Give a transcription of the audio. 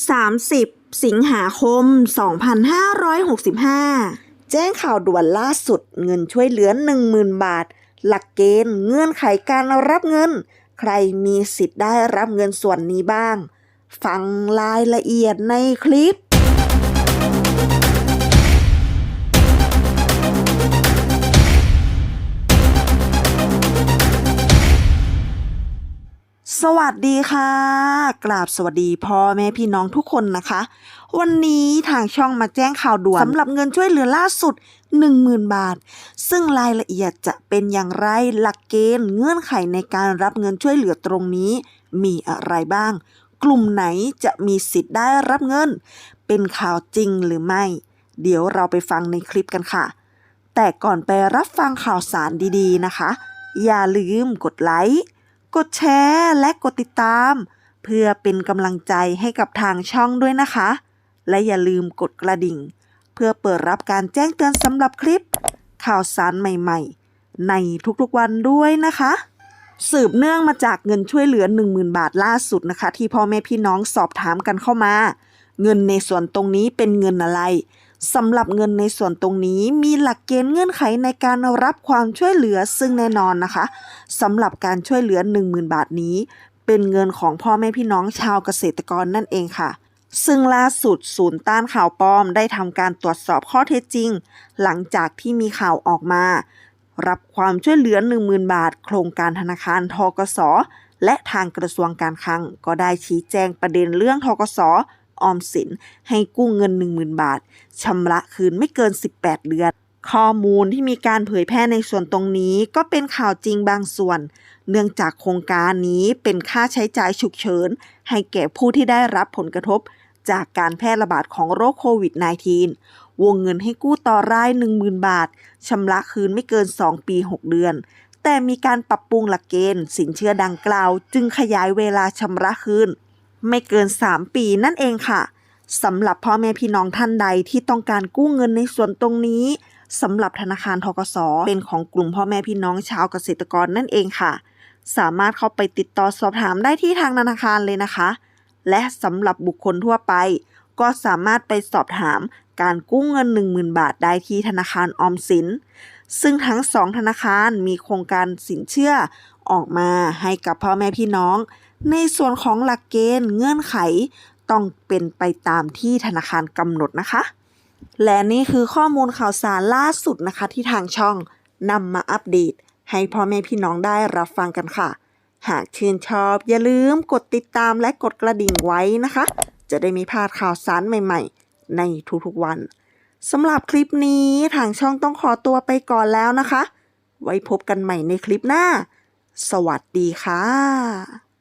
30 สิงหาคม 2565 แจ้งข่าวด่วนล่าสุดเงินช่วยเหลือ 10,000 บาท หลักเกณฑ์เงื่อนไขการรับเงิน ใครมีสิทธิ์ได้รับเงินส่วนนี้บ้าง ฟังรายละเอียดในคลิป สวัสดีค่ะ กราบสวัสดีพ่อแม่พี่น้องทุกคนนะคะ วันนี้ทางช่องมาแจ้งข่าวด่วนสำหรับเงินช่วยเหลือล่าสุด 10,000 บาท ซึ่งรายละเอียดจะเป็นอย่างไรหลักเกณฑ์เงื่อนไขในการรับเงินช่วยเหลือตรงนี้ มีอะไรบ้าง กลุ่มไหนจะมีสิทธิ์ได้รับเงิน เป็นข่าวจริงหรือไม่ เดี๋ยวเราไปฟังในคลิปกันค่ะ แต่ก่อนไปรับฟังข่าวสารดีๆนะคะ อย่าลืมกดไลค์ กดแชร์และกดติดตาม เพื่อเป็นกำลังใจให้กับทางช่องด้วยนะคะ และอย่าลืมกดกระดิ่ง เพื่อเปิดรับการแจ้งเตือนสำหรับคลิป ข่าวสารใหม่ๆ ในทุกๆวันด้วยนะคะ สืบเนื่องมาจากเงินช่วยเหลือ 10,000 บาทล่าสุดนะคะ ที่พ่อแม่พี่น้องสอบถามกันเข้ามา เงินในส่วนตรงนี้เป็นเงินอะไร สำหรับเงินในส่วนตรงนี้มีหลักเกณฑ์เงื่อนไขในการรับความช่วยเหลือซึ่งแน่นอนนะคะสำหรับการช่วยเหลือ 10,000 บาทนี้ เป็นเงินของพ่อแม่พี่น้องชาวเกษตรกรนั่นเองค่ะ ซึ่งล่าสุดศูนย์ต้านข่าวปลอมได้ทำการตรวจสอบข้อเท็จจริง หลังจากที่มีข่าวออกมา รับความช่วยเหลือ 10,000 บาท โครงการธนาคารทกสและทางกระทรวงการคลังก็ได้ชี้แจงประเด็นเรื่องทกส ออมสิน ให้กู้เงิน 10,000 บาทชำระคืนไม่เกิน 18 เดือน ข้อมูลที่มีการเผยแพร่ในส่วนตรงนี้ก็เป็นข่าวจริงบางส่วน เนื่องจากโครงการนี้เป็นค่าใช้จ่ายฉุกเฉิน ให้แก่ผู้ที่ได้รับผลกระทบ จากการแพร่ระบาดของโรคโควิด -19 วงเงินให้กู้ต่อราย 10,000 บาทชำระคืนไม่เกิน 2 ปี 6 เดือนแต่มีการปรับปรุงหลักเกณฑ์ สินเชื่อดังกล่าว จึงขยายเวลาชำระคืน ไม่เกิน 3 ปีนั่นเองค่ะสำหรับพ่อแม่พี่น้องท่านใดที่ต้องการกู้เงินในส่วนตรงนี้สำหรับธนาคารทกสเป็นของกลุ่มพ่อแม่พี่น้องชาวเกษตรกรนั่นเองค่ะ สามารถเข้าไปติดต่อสอบถามได้ที่ทางธนาคารเลยนะคะ และสำหรับบุคคลทั่วไป ก็สามารถไปสอบถามการกู้เงิน 10,000 บาทได้ที่ธนาคารออมสิน ซึ่งทั้งสองธนาคารมีโครงการสินเชื่อ ออกมาให้กับพ่อแม่พี่น้อง ในส่วนของหลักเกณฑ์เงื่อนไขต้องเป็นไปตามที่ธนาคารกำหนดนะคะ และนี่คือข้อมูลข่าวสารล่าสุดนะคะที่ทางช่องนำมาอัปเดต ให้พ่อแม่พี่น้องได้รับฟังกันค่ะ หากชื่นชอบอย่าลืมกดติดตามและกดกระดิ่งไว้นะคะ จะได้ไม่พลาดข่าวสารใหม่ๆ ในทุกๆวันสำหรับคลิปนี้ทางช่องต้องขอตัวไปก่อนแล้วนะคะ ไว้พบกันใหม่ในคลิปหน้า สวัสดีค่ะ